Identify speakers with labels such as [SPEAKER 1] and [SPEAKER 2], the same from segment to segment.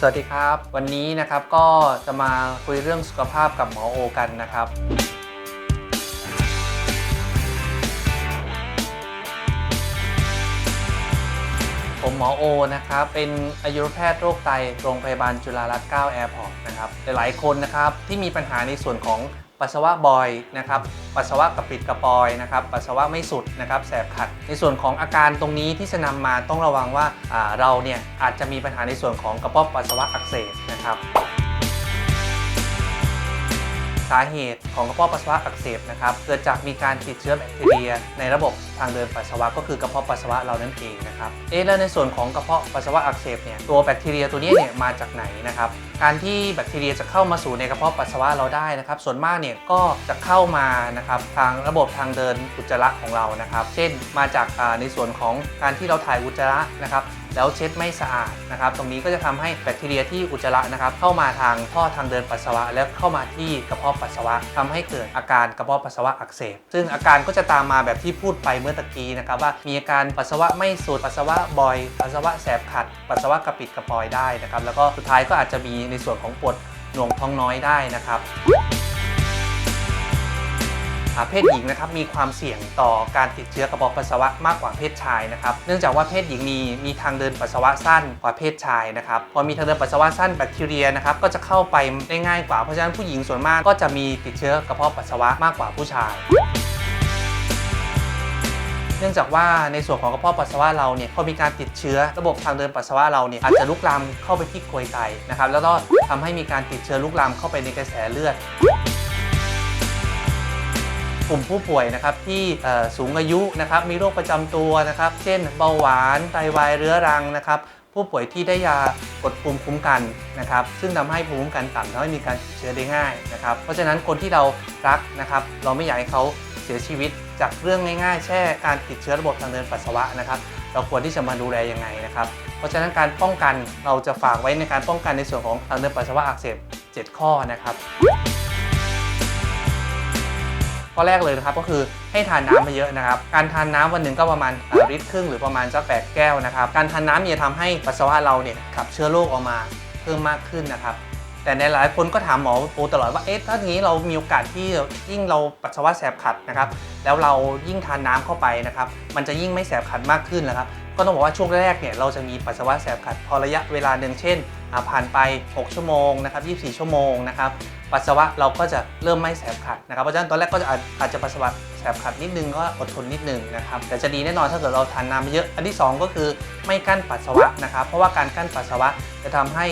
[SPEAKER 1] สวัสดีครับ วันนี้นะครับก็จะมาคุยเรื่องสุขภาพกับหมอโอกันนะครับ ผมหมอโอนะครับ เป็นอายุรแพทย์โรคไตโรงพยาบาลจุฬารัตน์9แอร์พอร์ตนะครับหลายๆคนนะครับที่มีปัญหาในส่วนของ ปัสสาวะบอยนะครับ ปัสสาวะกระปิดกระปอยนะครับ ปัสสาวะไม่สุดนะครับ แสบขัด ในส่วนของอาการตรงนี้ที่จะนำมาต้องระวังว่าอ่าเราเนี่ยอาจจะมีปัญหาในส่วนของกระเพาะปัสสาวะอักเสบนะครับ สาเหตุของกระเพาะปัสสาวะอักเสบนะครับเกิดจากมีการติดเชื้อแบคทีเรีย ในระบบทางเดินปัสสาวะก็คือกระเพาะปัสสาวะเรานั่นเองนะครับเอ๊ะแล้วในส่วนของกระเพาะปัสสาวะอักเสบเนี่ยตัวแบคทีเรียตัวนี้เนี่ยมาจากไหนนะครับการที่แบคทีเรียจะเข้ามาสู่ในกระเพาะปัสสาวะเราได้นะครับ ส่วนมากเนี่ยก็จะเข้ามานะครับทางระบบทางเดินอุจจาระของเรานะครับ เช่นมาจากในส่วนของการที่เราถ่ายอุจจาระนะครับ แล้วเช็ดไม่สะอาดนะครับ ตรงนี้ก็จะทำให้แบคทีเรียที่อุจจาระนะครับ เข้ามาทางท่อทางเดินปัสสาวะ แล้วเข้ามาที่กระเพาะปัสสาวะทำให้เกิดอาการกระเพาะปัสสาวะอักเสบ ซึ่งอาการก็จะตามมาแบบที่พูดไปเมื่อตะกี้นะครับว่ามีอาการปัสสาวะไม่สูดปัสสาวะบ่อย ปัสสาวะแสบขัด ปัสสาวะกระปิดกระปอยได้นะครับ แล้วก็สุดท้ายก็อาจจะมีในส่วนของปวดหน่วงท้องน้อยได้นะครับ เพศหญิงนะครับมีความเสี่ยงต่อการติดเชื้อกระเพาะปัสสาวะมากกว่าเพศชายนะครับเนื่องจากว่าเพศหญิงมีมีทางเดินปัสสาวะสั้นกว่าเพศชายนะครับพอมีทางเดินปัสสาวะสั้นแบคทีเรียนะครับก็จะเข้าไปได้ง่ายกว่าเพราะฉะนั้นผู้หญิงส่วนมากก็จะมีติดเชื้อกระเพาะปัสสาวะมากกว่าผู้ชายเนื่องจากว่าในส่วนของกระเพาะปัสสาวะเราเนี่ยพอมีการติดเชื้อระบบทางเดินปัสสาวะเราเนี่ยอาจจะลุกลามเข้าไปที่กลวยไตนะครับแล้วก็ทำให้มีการติดเชื้อลุกลามเข้าไปในกระแสเลือด กลุ่มผู้ป่วยนะครับที่สูงอายุนะครับมีโรคประจำตัวนะครับ เช่นเบาหวานไตวายเรื้อรังนะครับ ผู้ป่วยที่ได้ยากดภูมิคุ้มกันนะครับ ซึ่งทำให้ภูมิคุ้มกันต่ำทำให้มีการติดเชื้อได้ง่ายนะครับ เพราะฉะนั้นคนที่เรารักนะครับ เราไม่อยากให้เขาเสียชีวิตจากเรื่องง่ายๆแค่การติดเชื้อระบบทางเดินปัสสาวะนะครับ เราควรที่จะมาดูแลยังไงนะครับ เพราะฉะนั้นการป้องกันเราจะฝากไว้ในการป้องกันในส่วนของทางเดินปัสสาวะอักเสบ 7 ข้อนะครับ ข้อแรกเลยนะครับก็คือให้ทานน้ำมาเยอะนะครับ การทานน้ำวันหนึ่งก็ประมาณลิตรครึ่งหรือประมาณสักแปดแก้วนะครับ การทานน้ำเนี่ยทำให้ปัสสาวะเราเนี่ยขับเชื้อโรคออกมาเพิ่มมากขึ้นนะครับ แต่ในหลายคนก็ถามหมอโอตลอดว่าเอ๊ะถ้าอย่างนี้เรามีโอกาสที่ยิ่งเราปัสสาวะแสบขัดนะครับ แล้วเรายิ่งทานน้ำเข้าไปนะครับ มันจะยิ่งไม่แสบขัดมากขึ้นนะครับ ก็ต้องบอกว่าช่วงแรกเนี่ยเราจะมีปัสสาวะแสบขัดพอระยะเวลาหนึ่งเช่นผ่านไป 6 ชั่วโมงนะครับ24 ชั่วโมงนะครับปัสสาวะเราก็จะเริ่มไม่แสบขัดนะครับเพราะฉะนั้นตอนแรกก็จะอาจจะปัสสาวะแสบขัดนิดนึงก็อดทนนิดนึงนะครับแต่จะดีแน่นอนถ้าเกิดเราทานน้ำเยอะอันที่สองก็คือไม่กั้นปัสสาวะนะครับเพราะว่าการกั้นปัสสาวะจะทำให้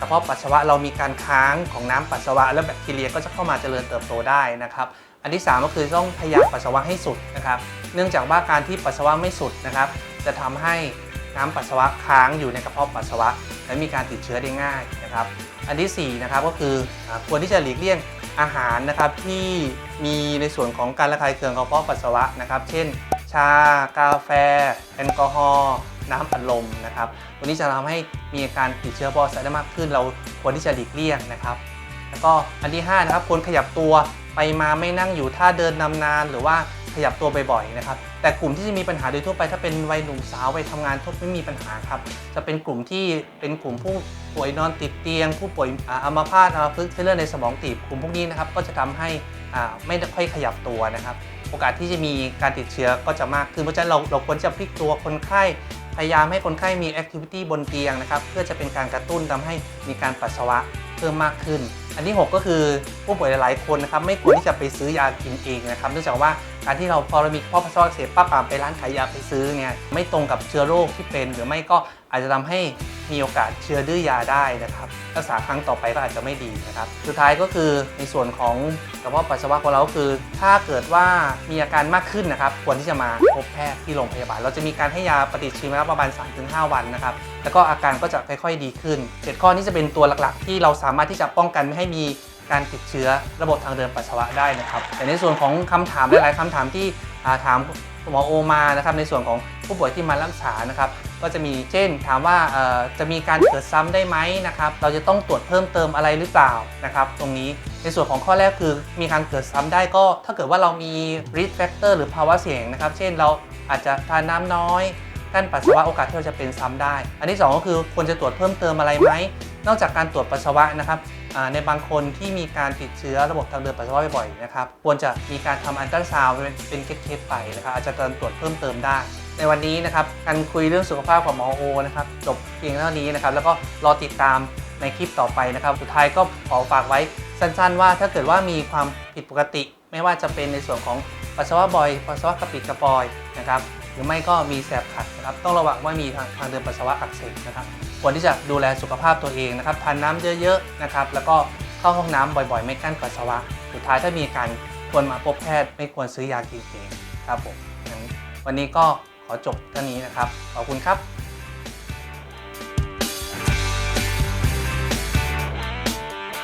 [SPEAKER 1] กระเพาะปัสสาวะเรามีการค้างของน้ำปัสสาวะ แล้วแบคทีเรียก็จะเข้ามาเจริญเติบโตได้นะครับ อันที่ 3 ก็คือต้องพยายามปัสสาวะให้สุดนะครับ เนื่องจากว่าการที่ปัสสาวะไม่สุดนะครับ จะทำให้น้ำปัสสาวะค้างอยู่ในกระเพาะปัสสาวะ และมีการติดเชื้อได้ง่ายนะครับ อันที่4นะครับก็คืออาควรที่จะหลีกเลี่ยงอาหารนะครับที่มีในส่วนของการระคายเคืองกระเพาะปัสสาวะนะครับ เช่น ชา กาแฟ แอลกอฮอล์น้ำอัดลมนะครับ ตัวนี้จะทำให้มีอาการติดเชื้อปอดได้มากขึ้น เราควรที่จะหลีกเลี่ยงนะครับ แล้วก็อันที่5นะครับควรขยับตัวไปมาไม่นั่งอยู่ท่าเดินนานหรือว่าขยับตัวบ่อยๆนะครับ แต่กลุ่มที่จะมีปัญหาโดยทั่วไปถ้าเป็นวัยหนุ่มสาววัยทำงานทุกไม่มีปัญหาครับ จะเป็นกลุ่มที่เป็นกลุ่มผู้ป่วยนอนติดเตียง ผู้ป่วยอัมพาตอัมพฤกษ์เส้นเลือดในสมองตีบกลุ่มพวกนี้นะครับก็จะทำให้อ่าไม่ค่อยขยับตัวนะครับ โอกาสที่จะมีการติดเชื้อก็จะมากขึ้นเพราะฉะนั้นเราเราควรจะพลิกตัวคนไข้ พยายามให้คนไข้มีแอคทิวิตี้บนเตียงนะครับเพื่อจะเป็นการกระตุ้นทำให้มีการปัสสาวะเพิ่มมากขึ้น อันที่ 6 ก็คือผู้ป่วยหลายๆคนนะครับไม่ควรที่จะไปซื้อยากินเองนะครับเนื่องจากว่า การที่เราพอเรามีกระเพาะปัสสาวะอักเสพปั๊บอะไปร้านขายยาไปซื้อเนี่ยไม่ตรงกับเชื้อโรคที่เป็น หรือไม่ก็อาจจะทำให้มีโอกาสเชื้อดื้อยาได้นะครับรักษาครั้งต่อไปก็อาจจะไม่ดีนะครับ สุดท้ายก็คือในส่วนของกระเพาะปัสสาวะของเราคือ ถ้าเกิดว่ามีอาการมากขึ้นนะครับ ควรที่จะมาพบแพทย์ที่โรงพยาบาล เราจะมีการให้ยาปฏิชีวนะประมาณ 3-5 วันนะครับ แล้วก็อาการก็จะค่อยๆดีขึ้น เจ็ดข้อนี้จะเป็นตัวหลักๆ ที่เราสามารถที่จะป้องกันไม่ให้มี การติดเชื้อระบบทางเดินปัสสาวะได้นะครับแต่ในส่วนของคำถามหลายๆคำถามที่าถามหมอโอมานะครับในส่วนของผู้ป่วยที่มารักษานะครับก็จะมีเช่นถามว่าจะมีการเกิดซ้ำได้ไหมนะครับเราจะต้องตรวจเพิ่มเติมอะไรหรือเปล่านะครับตรงนี้ในส่วนของข้อแรกคือมีการเกิดซ้ำได้ก็ ถ้าเกิดว่าเรามี risk factor หรือภาวะเสี่ยงนะครับ เช่นเราอาจจะทานน้ำน้อยกั้นปัสสาวะโอกาสที่เราจะเป็นซ้ำได้ อันที่ 2 ก็คือควรจะตรวจเพิ่มเติมอะไรไหมนอกจากการตรวจปัสสาวะนะครับ ในบางคนที่มีการติดเชื้อระบบทางเดินปัสสาวะบ่อยๆนะครับควรจะมีการทำอันตราซาวเป็นเป็นเคสๆไปนะครับอาจจะตรวจเพิ่มเติมได้ ในวันนี้นะครับการคุยเรื่องสุขภาพของหมอโอนะครับจบเพียงเท่านี้นะครับแล้วก็รอติดตามในคลิปต่อไปนะครับ สุดท้ายก็ขอฝากไว้สั้นๆ ว่าถ้าเกิดว่ามีความผิดปกติ ไม่ว่าจะเป็นในส่วนของปัสสาวะบ่อยปัสสาวะกระปิดกระปอยนะครับ รือไม่ก็มีแสบขัดนะครับต้องระวังว่ามีทางทางเดินปัสสาวะอักเสบนะครับควรที่จะดูแลสุขภาพตัวเองนะครับทานน้ำเยอะๆนะครับแล้วก็เข้าห้องน้ำบ่อยๆ ไม่กั้นปัสสาวะ สุดท้ายถ้ามีอาการควรมาพบแพทย์ไม่ควรซื้อยากินเองครับผมวันนี้ก็ขอจบเท่านี้นะครับขอบคุณครับ